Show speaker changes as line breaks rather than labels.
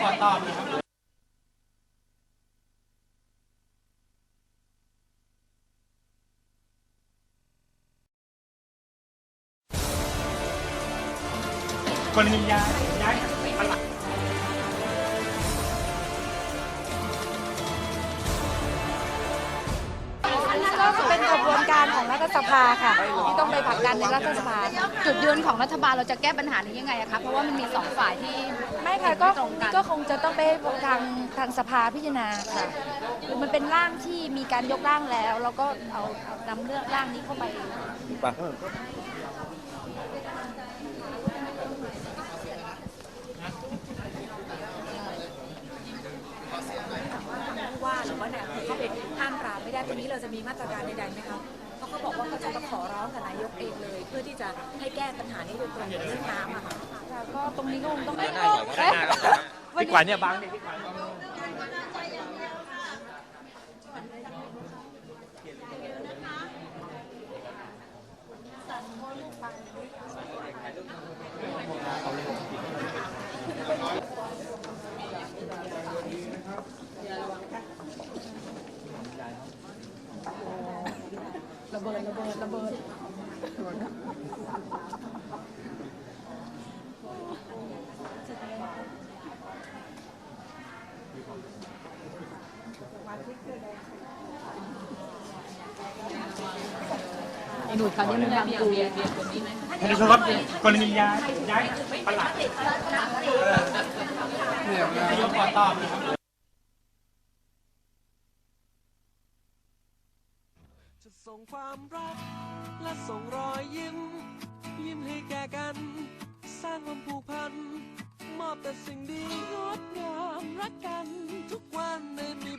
ขอตอบนะครับคนหนึ่งย้ายย้าย
เป็นกระบวนการของรัฐสภาค่ะ ที่ต้องไปผลักดันในรัฐสภา
จุดยืนของรัฐบาลเราจะแก้ปัญหานี้ยังไงอะคะเพราะว่ามันมีสองฝ่ายที่
ไม่ค่ะก็
ตรงกัน
ก็คงจะต้องไปให้ทางทางสภาพิจารณาค่ะคือมันเป็นร่างที่มีการยกร่างแล้ว แล้วก็เอาเอานำเรื่องร่างนี้เข้าไป
ผู้ว่าหรือว่าในอำเภอเข้าไปห้ามปราม ไม่ได้ตรงนี้เราจะมีมาตรการใดๆไหมคะเพราะเขาบอกว่าเขาจะมาขอร้องกับนายกเองเลย เพื่อที่จะให้แก้ปัญหานี้โดยตรงเรื่องน้ำอะค่ะ
ค่ะก็ตรงนี้ก็คงต้องไป
พี่ขวัญเนี่ยบังเนี่ยพี่ขวัญ
ระเบิดระเบิดระเบิด
หนูเขาเนี่ยมันบางปู
ท่านผู้ชมครับคนหนึ่งย้ายย้ายปลัดเนายกขอตอบนะครับ
จะส่งความรัก และส่งรอยยิ้ม ยิ้มให้แก่กัน สร้างความผูกพัน มอบแต่สิ่งดีงดงามรักกัน